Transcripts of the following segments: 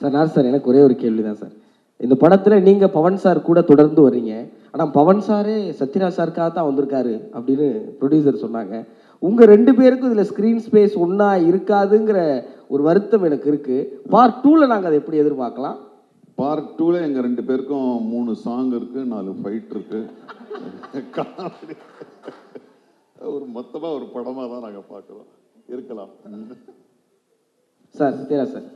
Sir நான் sir எனக்கு ஒரே ஒரு கேள்வி தான் சார். இந்த படத்தில் நீங்கள் பவன் சார் கூட தொடர்ந்து வர்றீங்க. ஆனால் பவன் சாரே சத்யராஜ் சாருக்காக தான் வந்திருக்காரு அப்படின்னு ப்ரொடியூசர் சொன்னாங்க. உங்கள் ரெண்டு பேருக்கும் இதில் ஸ்க்ரீன் ஸ்பேஸ் ஒன்றா இருக்காதுங்கிற ஒரு வருத்தம் எனக்கு இருக்குது பார்ட் டூவில் நாங்கள் அதை எப்படி எதிர்பார்க்கலாம்? பார்ட் டூவில் எங்கள் ரெண்டு பேருக்கும் மூணு சாங் இருக்கு நாலு ஃபைட் இருக்கு. ஒரு மொத்தமாக ஒரு படமாக தான் நாங்கள் பார்க்குறோம். இருக்கலாம். Sir Sathyaraj sir.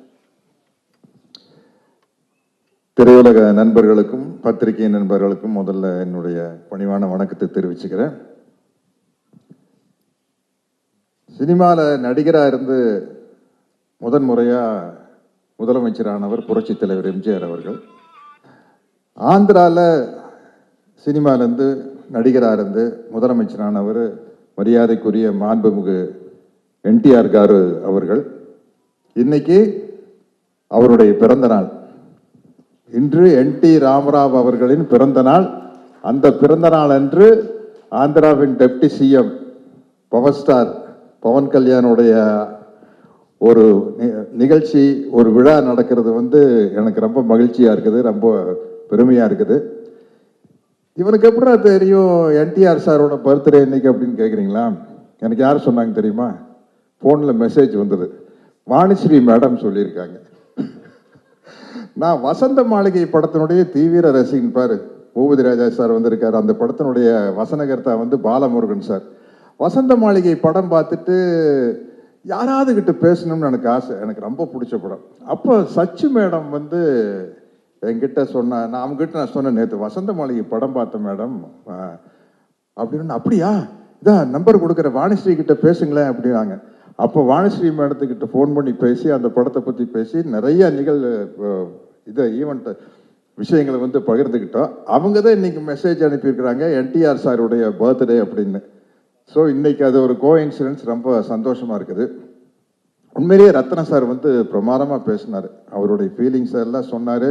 திரையுலக நண்பர்களுக்கும் பத்திரிகை நண்பர்களுக்கும் முதல்ல என்னுடைய பணிவான வணக்கத்தை தெரிவிச்சுக்கிறேன். சினிமாவில் நடிகராக இருந்து முதன் முறையாக முதலமைச்சரானவர் புரட்சித் தலைவர் எம்ஜிஆர் அவர்கள். ஆந்திராவில் சினிமாலேருந்து நடிகராக இருந்து முதலமைச்சரானவர் மரியாதைக்குரிய மாண்புமிகு என்டிஆர் காரு அவர்கள். இன்னைக்கு அவருடைய பிறந்த நாள். இன்று என் டி ராமராவ் அவர்களின் பிறந்த நாள் அந்த பிறந்த நாள் அன்று ஆந்திராவின் deputy CM power star Pawan கல்யாணுடைய ஒரு நிகழ்ச்சி ஒரு விழா நடக்கிறது வந்து எனக்கு ரொம்ப மகிழ்ச்சியாக இருக்குது ரொம்ப பெருமையாக இருக்குது. இவனுக்கு எப்படா தெரியும் என்டிஆர் சாரோட பர்த்டே இன்னைக்கு அப்படின்னு கேட்குறீங்களா எனக்கு யார் சொன்னாங்க தெரியுமா? ஃபோனில் மெசேஜ் வந்தது. வாணிஸ்ரீ மேடம் சொல்லியிருக்காங்க. நான் வசந்த மாளிகை படத்தினுடைய தீவிர ரசிகன் பாரு. பூபதி ராஜா சார் வந்திருக்காரு. அந்த படத்தினுடைய வசனகர்த்தா வந்து பாலமுருகன் சார். வசந்த மாளிகை படம் பார்த்துட்டு யாராவது கிட்ட பேசணும்னு எனக்கு ஆசை. எனக்கு ரொம்ப பிடிச்ச படம். அப்போ சச்சு மேடம் வந்து என்கிட்ட சொன்ன நான் அவங்ககிட்ட நான் சொன்னேன் நேற்று வசந்த மாளிகை படம் பார்த்தேன் மேடம் அப்படின்னு அப்படியா? இதான் நம்பர் கொடுக்குற வாணிஸ்ரீ கிட்ட பேசுங்களேன் அப்படின்னாங்க. அப்போ வாணிஸ்ரீ மேடத்துக்கிட்ட ஃபோன் பண்ணி பேசி அந்த படத்தை பற்றி பேசி நிறைய நிகழ் இதை ஈவெண்ட் விஷயங்களை வந்து பகிர்ந்துக்கிட்டோம் அவங்க தான் இன்றைக்கி மெசேஜ் அனுப்பியிருக்கிறாங்க என்டிஆர் சாருடைய பர்த்டே அப்படின்னு. ஸோ இன்றைக்கி அது ஒரு கோ இன்சிடென்ஸ் ரொம்ப சந்தோஷமாக இருக்குது. உண்மையிலேயே ரத்ன சார் வந்து பிரமாதமாக பேசினார். அவருடைய ஃபீலிங்ஸ் எல்லாம் சொன்னார்.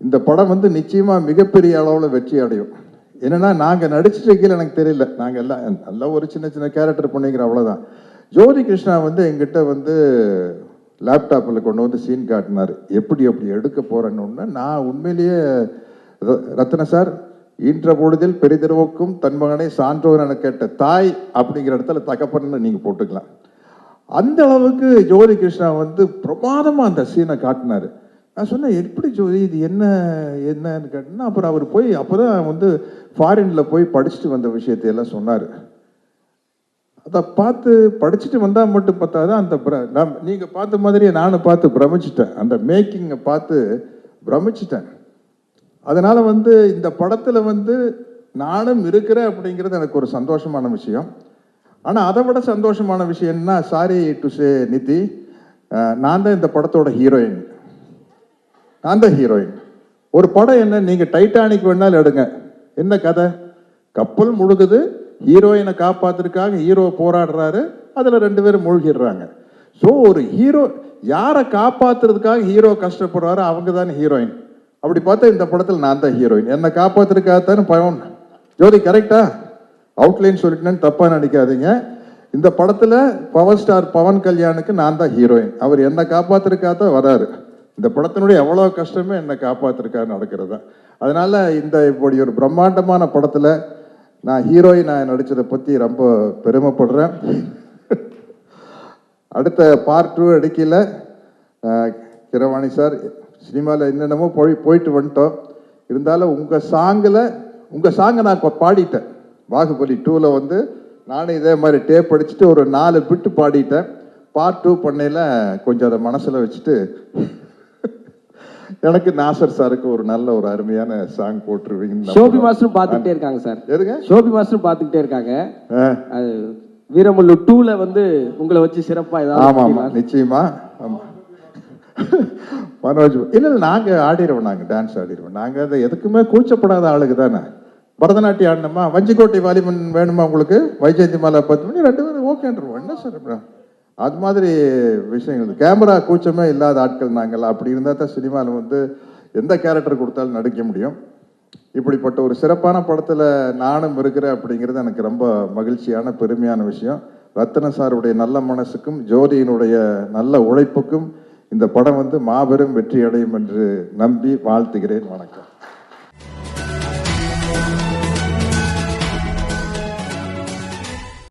இந்த படம் வந்து நிச்சயமாக மிகப்பெரிய அளவில் வெற்றி அடையும். என்னன்னா நாங்கள் நடிச்சிட்டு எனக்கு தெரியல. நாங்கள் எல்லாம் நல்லா ஒரு சின்ன சின்ன கேரக்டர் பண்ணிக்கிறோம் அவ்வளோதான் ஜோதி கிருஷ்ணா வந்து எங்கிட்ட வந்து லேப்டாப்பில் கொண்டு வந்து சீன் காட்டினார். எப்படி எப்படி எடுக்க போகிறேன்னு நான் உண்மையிலேயே ரத்ன சார் ஈன்ற பொழுதில் பெரிதிருவுக்கும் தன் மகனை சான்றோர் என கேட்ட தாய் அப்படிங்கிற இடத்துல தகப்பன்னு நீங்கள் போட்டுக்கலாம். அந்த அளவுக்கு ஜோதி கிருஷ்ணா வந்து பிரமாதமாக அந்த சீனை காட்டினார். நான் சொன்னேன் எப்படி ஜோதி இது என்ன என்னன்னு கேட்டேன்னா அப்புறம் அவர் போய் அப்போதான் வந்து ஃபாரினில் போய் படிச்சுட்டு வந்த விஷயத்தையெல்லாம் சொன்னார். அதை பார்த்து படிச்சுட்டு வந்தால் மட்டும் பார்த்தாது அந்த பிர- நான் நீங்கள் பார்த்த மாதிரியே நானும் பார்த்து பிரமிச்சிட்டேன். அந்த மேக்கிங்கை பார்த்து பிரமிச்சிட்டேன். அதனால் வந்து இந்த படத்தில் வந்து நானும் இருக்கிறேன் அப்படிங்கிறது எனக்கு ஒரு சந்தோஷமான விஷயம். ஆனால் அதை விட சந்தோஷமான விஷயம்னா சாரி டு சே நிதி நான் தான் இந்த படத்தோட ஹீரோயின் நான் தான் ஹீரோயின் ஒரு படம் என்ன நீங்கள் டைட்டானிக் வேணாலும் எடுங்க. என்ன கதை? கப்பல் முழுகுது ஹீரோயினை காப்பாத்துறதுக்காக ஹீரோ போராடுறாரு. அதில் ரெண்டு பேரும் மூழ்கிடுறாங்க. ஸோ ஒரு ஹீரோ யாரை காப்பாத்துறதுக்காக ஹீரோ கஷ்டப்படுறாரோ அவங்க தான் ஹீரோயின் அப்படி பார்த்தா இந்த படத்தில் நான் தான் ஹீரோயின் என்னை காப்பாத்துறதுக்காகத்தானே பயம் ஜோதி கரெக்டா அவுட்லைன் சொல்லிட்டேன்னு தப்பாக நினைக்காதீங்க. இந்த படத்தில் பவர் ஸ்டார் பவன் கல்யாணுக்கு நான் தான் ஹீரோயின் அவர் என்னை காப்பாத்துறதுக்காக தான் வராரு. இந்த படத்தினுடைய எவ்வளோ கஷ்டமே என்னை காப்பாத்துறதுக்காக நடக்கிறது. தான் அதனால் இந்த இப்படி ஒரு பிரம்மாண்டமான படத்தில் நான் ஹீரோயினாக நடித்ததை பற்றி ரொம்ப பெருமைப்படுறேன். அடுத்த பார்ட் டூ எடுக்கல கிரவாணி சார் சினிமாவில் என்னென்னமோ போய் போயிட்டு வந்துட்டோம். இருந்தாலும் உங்கள் சாங்கில் உங்கள் சாங்கை நான் இப்போ பாடிட்டேன். பாகுபலி டூவில் வந்து நானும் இதே மாதிரி டேப் அடிச்சுட்டு ஒரு நாலு பிட்டு பாடிட்டேன். பார்ட் டூ பண்ணையில் கொஞ்சம் அதை மனசில் வச்சுட்டு எனக்கு நாசர் சாருக்கு ஒரு நல்ல ஒரு அருமையான சாங் போட்டுருவீங்கன்னு ஷோபி. மாஸ்டரும் பார்த்துக்கிட்டே இருக்காங்க சார். எதுங்க? ஷோபி மாஸ்டரும் பார்த்துக்கிட்டே இருக்காங்க. அது வீரமல்லு டூல வந்து உங்களை வச்சு சிறப்பா ஏதாவது ஆமா பண்ணீங்களா? நிச்சயமா. ஆமா. மனோஜ் இல்ல இல்ல நாங்க ஆடிடுவோம் நாங்க டான்ஸ் ஆடிடுவோம். நாங்க அதை எதுக்குமே கூச்சப்படாத ஆளுக்கு தானே. பரதநாட்டியம் ஆடணுமா? வஞ்சிக்கோட்டை வாலிபன் வேணுமா உங்களுக்கு? வைஜெயந்தி மாலா பத்து மணி ரெண்டு பேரும் ஓகேன்றோம் என்ன சார் அப்புறம் அது மாதிரி விஷயங்கள். கேமரா கூச்சமே இல்லாத ஆட்கள் நாங்கள். அப்படி இருந்தால் தான் சினிமாவில் வந்து எந்த கேரக்டர் கொடுத்தாலும் நடிக்க முடியும். இப்படிப்பட்ட ஒரு சிறப்பான படத்தில் நானும் இருக்கிறேன் அப்படிங்கிறது எனக்கு ரொம்ப மகிழ்ச்சியான பெருமையான விஷயம். ரத்தன சாருடைய நல்ல மனசுக்கும் ஜோதியினுடைய நல்ல உழைப்புக்கும் இந்த படம் வந்து மாபெரும் வெற்றி அடையும் என்று நம்பி வாழ்த்துகிறேன். வணக்கம்.